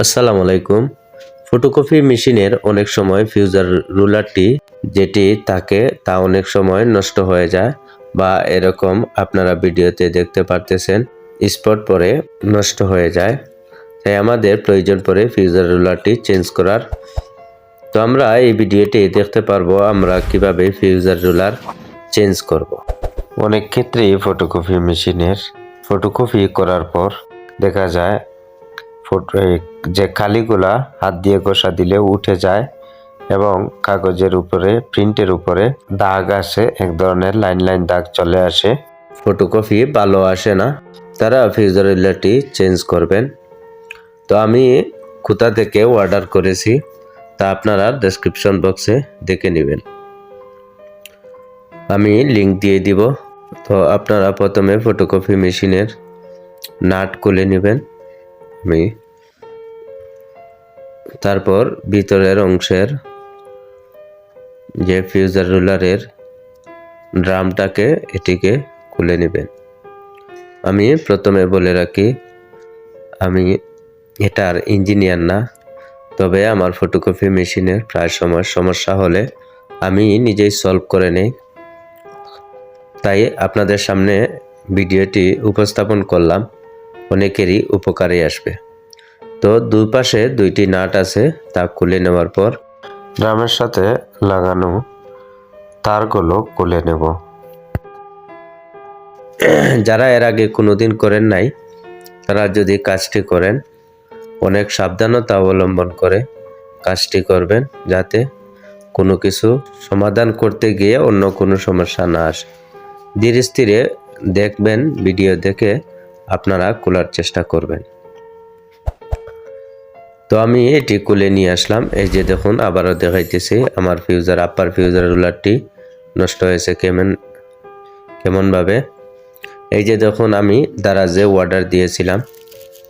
আসসালামু আলাইকুম। ফটোকপি মেশিনের অনেক সময় ফিউজার রুলারটি যেটি থাকে তা অনেক সময় নষ্ট হয়ে যায় বা এরকম আপনারা ভিডিওতে দেখতে পারতেছেন, স্পট পরে নষ্ট হয়ে যায়। তাই আমাদের প্রয়োজন পড়ে ফিউজার রুলারটি চেঞ্জ করার। তো আমরা এই ভিডিওটি দেখতে পারব আমরা কীভাবে ফিউজার রুলার চেঞ্জ করব। অনেক ক্ষেত্রেই ফটোকপি মেশিনের ফটোকপি করার পর দেখা যায় যে খালিগুলা হাত দিয়ে ঘষা দিলে উঠে যায় এবং কাগজের উপরে, প্রিন্টের উপরে দাগ আসে, এক ধরনের লাইন লাইন দাগ চলে আসে। ফটোকপি ভালো আসে না, তারা ফিউজার রিলেটি চেঞ্জ করবেন। তো আমি কোথা থেকে অর্ডার করেছি, তা আপনারা ডেসক্রিপশন বক্সে দেখে নেবেন। আমি লিংক দিয়ে দিব, তো আপনারা প্রথমে ফটোকপি মেশিনের নাট খুলে নেবেন। আমি তারপর ভিতরের অংশের যে ফিউজার রুলারের ড্রামটাকে এটিকে খুলে নেবেন। আমি প্রথমে বলে রাখি, আমি এটার ইঞ্জিনিয়ার না, তবে আমার ফটোকপি মেশিনের প্রায় সময় সমস্যা হলে আমি নিজেই সলভ করে নেই। তাই আপনাদের সামনে ভিডিওটি উপস্থাপন করলাম। অনেকেরই উপকারে আসবে। তো দুই পাশে দুইটি নাট আছে, তা খুলে নেওয়ার পর ড্রামের সাথে লাগানো তারগুলো খুলে নেব। যারা এর আগে কোনোদিন করেন নাই, তারা যদি কাজটি করেন, অনেক সাবধানতা অবলম্বন করে কাজটি করবেন, যাতে কোনো কিছু সমাধান করতে গিয়ে অন্য কোনো সমস্যা না আসে। ধীরে স্থিরে দেখবেন, ভিডিও দেখে আপনারা খোলার চেষ্টা করবেন। তো আমি এটি খুলে নিয়ে আসলাম। এই যে দেখুন, আবারও দেখাইতেছি আমার ফিউজার, আপার ফিউজার রুলারটি নষ্ট হয়েছে কেমন, কেমনভাবে। এই যে দেখুন, আমি দারাজে অর্ডার দিয়েছিলাম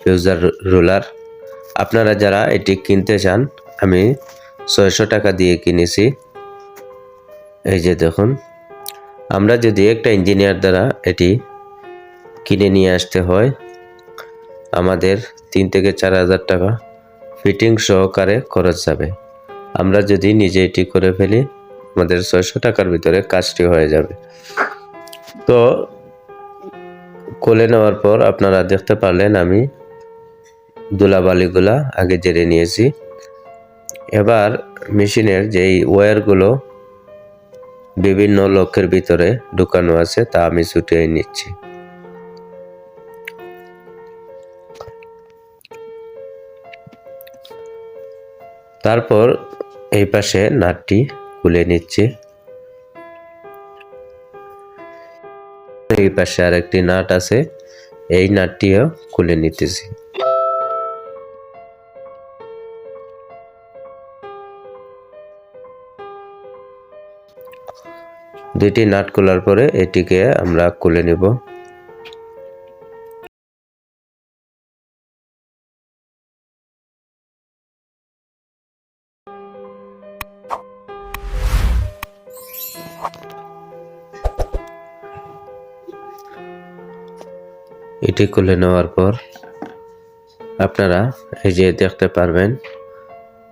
ফিউজার রুলার, আপনারা যারা এটি কিনতে চান, আমি ছয়শো টাকা দিয়ে কিনেছি। এই যে দেখুন, আমরা যদি একটা ইঞ্জিনিয়ার দ্বারা এটি কিনে নিয়ে আসতে হয়। আমাদের তিন থেকে চার হাজার টাকা ফিটিং সহকারে খরচ যাবে। আমরা যদি নিজে এটি করে ফেলি, আমাদের ছয়শো টাকার ভিতরে কাজটি হয়ে যাবে। তো কোলে নেওয়ার পর আপনারা দেখতে পারলেন, আমি দুলাবালিগুলা আগে জেরে নিয়েছি। এবার মেশিনের যেই ওয়্যারগুলো বিভিন্ন লক্ষ্যের ভিতরে ঢুকানো আছে, তা আমি ছুটিয়ে নিচ্ছি। তারপর এই পাশে নাটটি খুলে নিচ্ছি। এই পাশে আরেকটি নাট আছে, এই নাটটিও খুলে নিতেছি। দুইটি নাট খোলার পরে এটিকে আমরা খুলে নিব। এটি খুলে নেওয়ার পর আপনারা এই যে দেখতে পারবেন,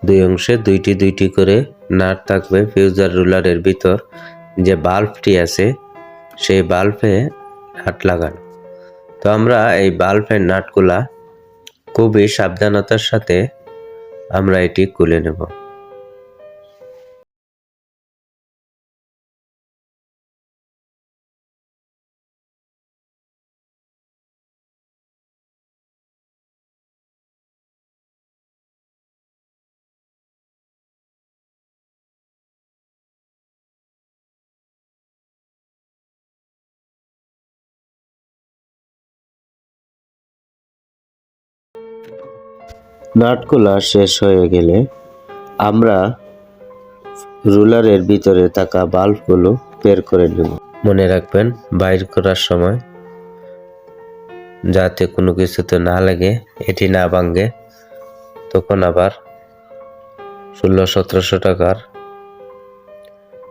দুই অংশে দুইটি দুইটি করে নাট থাকবে ফিউজার রুলারের ভিতর। যে বাল্বটি আছে, সেই বাল্বে নাট লাগান। তো আমরা এই বাল্বের নাটগুলা খুবই সাবধানতার সাথে আমরা এটি খুলে নেব। নাটগুলা শেষ হয়ে গেলে আমরা রুলারের ভিতরে থাকা বাল্বগুলো বের করে নেব। মনে রাখবেন, বাইর করার সময় যাতে কোনো কিছুতে না লাগে, এটি না ভাঙ্গে তখন আবার ষোলো সতেরোশো টাকার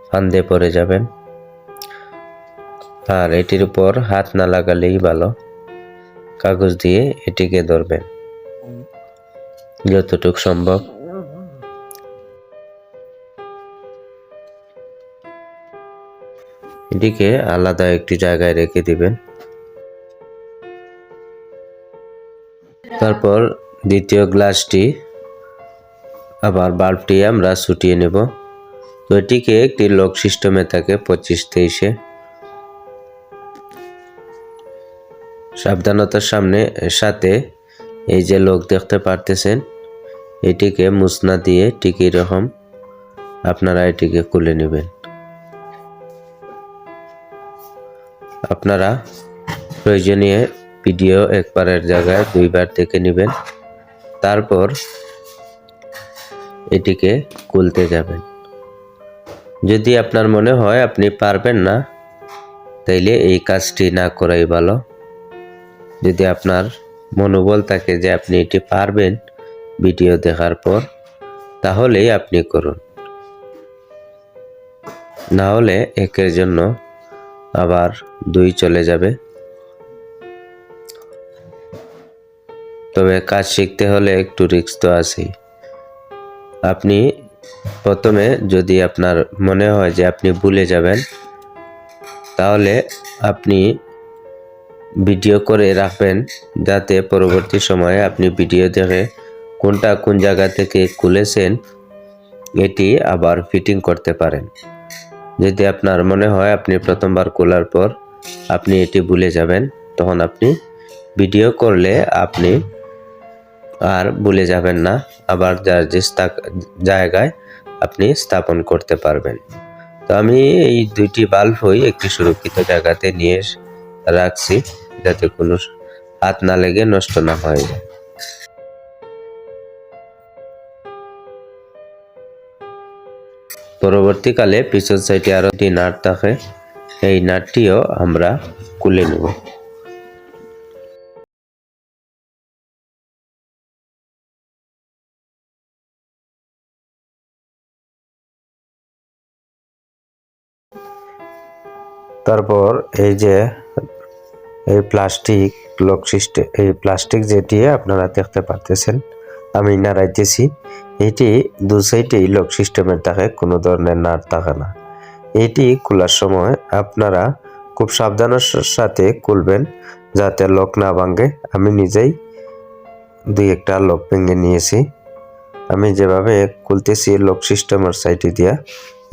ফান্দে পড়ে যাবেন। আর এটির উপর হাত না লাগালেই ভালো। কাগজ দিয়ে এটিকে ধরবেন। যতটুকু সম্ভব। এটিকে আলাদা একটি জায়গায় রেখে দিবেন। তারপর দ্বিতীয় গ্লাসটি, আবার বাল্বটি আমরা ছুটিয়ে নেব। তো এটিকে একটি লক সিস্টেমে থাকে পঁচিশ তেইশে। সাবধানতার সামনে, সাথে এই যে লোক দেখতে পারতেছেন এটিকে মুসনা দিয়ে ঠিক এরকম আপনারা এটিকে খুলে নেবেন। আপনারা প্রয়োজনীয় ভিডিও একবারের জায়গায় দুইবার দেখে নেবেন, তারপর এটিকে খুলতে যাবেন। যদি আপনার মনে হয় আপনি পারবেন না, তাইলে এই কাজটি না করাই ভালো। যদি আপনার মনোবল থাকে যে আপনি এটি পারবেন ভিডিও দেখার পর তাহলেই আপনি করুন। না হলে একের জন্য আবার দুই চলে যাবে। তবে কাজ শিখতে হলে একটু রিস্ক তো আছেই। আপনি প্রথমে যদি আপনার মনে হয় যে আপনি ভুলে যাবেন, তাহলে আপনি ভিডিও করে রাখবেন, যাতে পরবর্তী সময়ে আপনি ভিডিও দেখে কোনটা কোন জায়গা থেকে খুলেছেন, এটি আবার ফিটিং করতে পারেন। যদি আপনার মনে হয় আপনি প্রথমবার খোলার পর আপনি এটি ভুলে যাবেন, তখন আপনি ভিডিও করলে আপনি আর ভুলে যাবেন না, আবার যার যে জায়গায় আপনি স্থাপন করতে পারবেন। তো আমি এই দুইটি বাল্বই একটি সুরক্ষিত জায়গাতে নিয়ে রাখছি যাতে কোনো হাত না লেগে নষ্ট না হয়ে যায়। পরবর্তীকালে পিছন সাইডে আরও একটি নাট থাকে। এই নাটটিও আমরা খুলে নেব। তারপর এই যে এই প্লাস্টিক লক সিস্টেম এই প্লাস্টিক যেটি আপনারা দেখতে পারতেছেন, আমি নাড়াইতেছি। এটি দু সাইডেই লক সিস্টেমের থাকে, কোনো ধরনের নাট থাকে না। এটি খোলার সময় আপনারা খুব সাবধানের সাথে খুলবেন যাতে লক না ভাঙে। আমি নিজেই দুই একটা লক ভেঙে নিয়েছি। আমি যেভাবে খুলতেছি লক সিস্টেমের সাইডে দিয়া,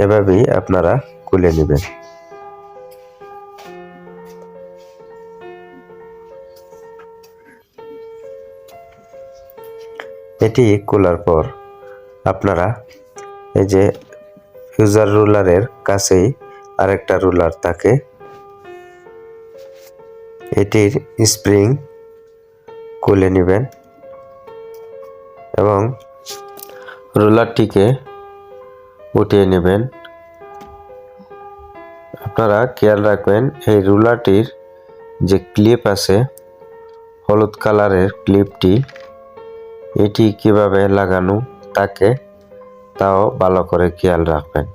এভাবেই আপনারা খুলে নেবেন। এটি খোলার পর আপনারা এই যে ইউজার রুলারের কাছেই আরেকটা রুলার থাকে। এটির স্প্রিং খুলে নেবেন এবং রুলারটিকে উঠিয়ে নেবেন। আপনারা খেয়াল রাখবেন, এই রুলারটির যে ক্লিপ আছে, হলুদ কালারের ক্লিপটি, এটি কীভাবে লাগানো তাকে তাও ভালো করে খেয়াল রাখবেন।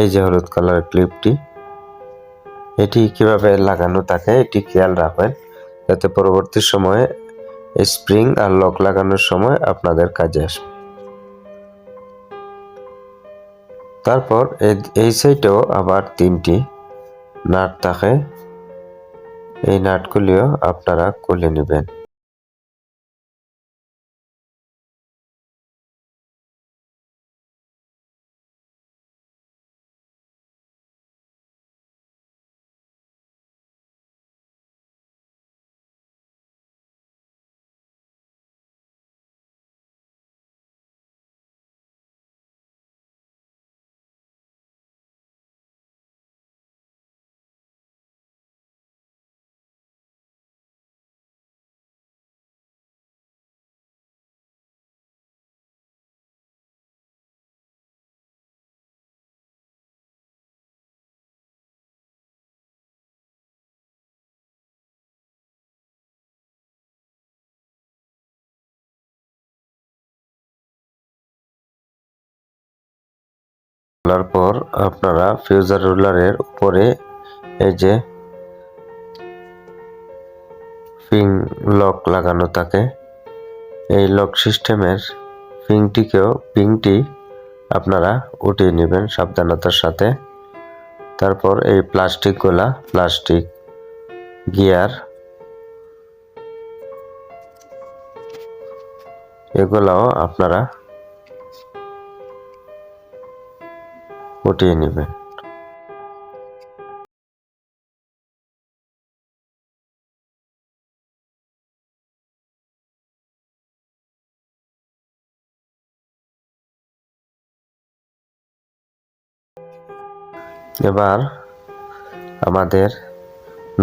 এই যে হলুদ কালার ক্লিপটি, এটি কীভাবে লাগানো থাকে এটি খেয়াল রাখবেন, যাতে পরবর্তী সময়ে স্প্রিং আর লক লাগানোর সময় আপনাদের কাজে আসবে। তারপর এই সাইডেও আবার তিনটি নাট থাকে। এই নাটগুলিও আপনারা খুলে নেবেন। খোলার পর আপনারা ফিউজার রুলারের উপরে এই যে ফিং লক লাগানো থাকে, এই লক সিস্টেমের পিংটিকেও পিংটি আপনারা উঠিয়ে নেবেন সাবধানতার সাথে। তারপর এই প্লাস্টিকগুলা, প্লাস্টিক গিয়ার এগুলাও আপনারা উঠিয়ে নেবেন এবার আমাদের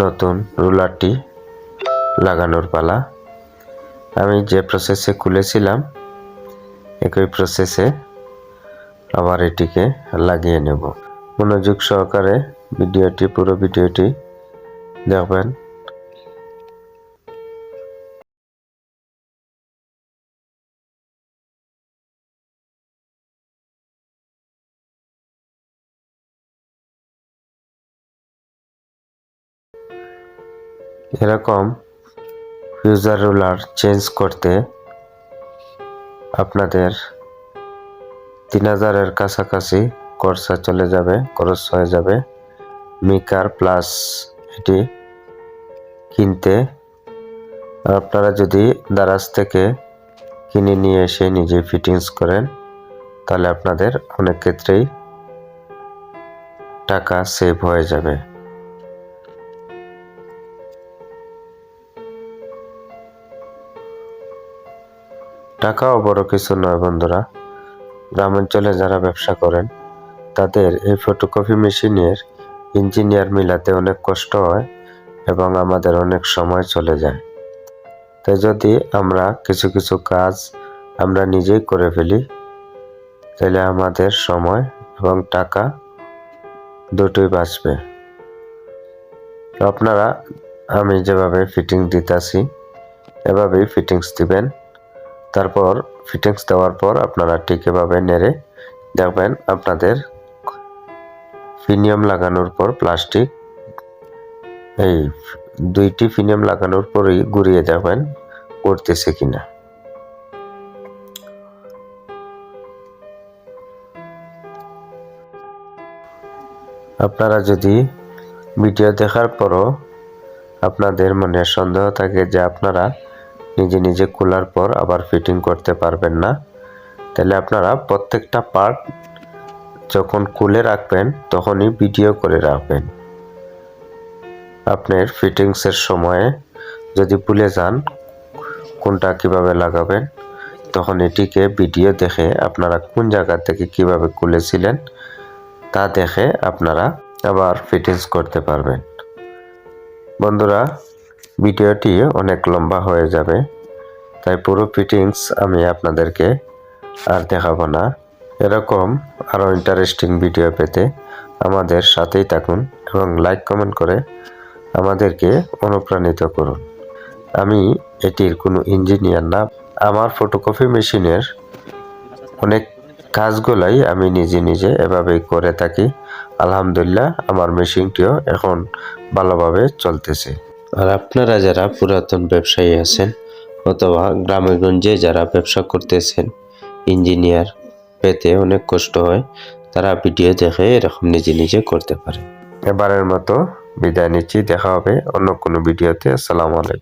নতুন রুলারটি লাগানোর পালা। আমি যে প্রসেসে খুলেছিলাম একই প্রসেসে আবার এটিকে লাগিয়ে নেব। মনোযোগ সহকারে ভিডিওটি, পুরো ভিডিওটি দেখবেন। এরকম ফিউজার রুলার চেঞ্জ করতে আপনাদের তিন হাজারের কাছাকাছি খরচা চলে যাবে, খরচ হয়ে যাবে। মিকার প্লাস এটি কিনতে। আপনারা যদি দারাজ থেকে কিনে নিয়ে এসে নিজে ফিটিংস করেন, তাহলে আপনাদের অনেক ক্ষেত্রেই টাকা সেভ হয়ে যাবে। টাকাও বড় কিছু নয় বন্ধুরা। গ্রামাঞ্চলে যারা ব্যবসা করেন, তাদের এই ফটোকপি মেশিনের ইঞ্জিনিয়ার মিলাতে অনেক কষ্ট হয় এবং আমাদের অনেক সময় চলে যায়। তাই যদি আমরা কিছু কিছু কাজ আমরা নিজেই করে ফেলি, তাহলে আমাদের সময় এবং টাকা দুটোই বাঁচবে। আপনারা, আমি যেভাবে ফিটিং দিতেছি, এভাবেই ফিটিংস দিবেন। তারপর ফিটিংস দেওয়ার পর আপনারা ঠিক নেড়ে দেখবেন আপনাদের ফিনিয়াম লাগানোর পর প্লাস্টিক এই দুইটি ফিনিয়াম লাগানোর পরই ঘুরিয়ে দেখবেন করতেছে কিনা। আপনারা যদি ভিডিও দেখার পরও আপনাদের মনে সন্দেহ থাকে যে আপনারা নিজে নিজে খোলার পর আবার ফিটিং করতে পারবেন না। তাহলে আপনারা প্রত্যেকটা পার্ট যখন খুলে রাখবেন, তখনই ভিডিও করে রাখবেন। আপনার ফিটিংসের সময়ে যদি ভুলে যান, কোনটা কীভাবে লাগাবেন, তখন এটিকে ভিডিও দেখে আপনারা কোন জায়গা থেকে কীভাবে খুলেছিলেন, তা দেখে আপনারা আবার ফিটিংস করতে পারবেন। বন্ধুরা ভিডিওটি অনেক লম্বা হয়ে যাবে, তাই পুরো ফিটিংস আমি আপনাদেরকে আর দেখাবো না। এরকম আরও ইন্টারেস্টিং ভিডিও পেতে আমাদের সাথেই থাকুন এবং লাইক কমেন্ট করে আমাদেরকে অনুপ্রাণিত করুন। আমি এটির কোনো ইঞ্জিনিয়ার না, আমার ফটোকপি মেশিনের অনেক কাজগুলাই আমি নিজে নিজে এভাবেই করে থাকি। আলহামদুলিল্লাহ, আমার মেশিনটিও এখন ভালোভাবে চলতেছে। আর আপনারা যারা পুরাতন ব্যবসায়ী আছেন অথবা গ্রামেগঞ্জে যারা ব্যবসা করতেছেন, ইঞ্জিনিয়ার, পেতে অনেক কষ্ট হয়, তারা ভিডিও দেখে এরকম নিজে নিজে করতে পারে। এবারের মতো বিদায় নিচ্ছি, দেখা হবে অন্য কোনো ভিডিওতে। আসসালামু আলাইকুম।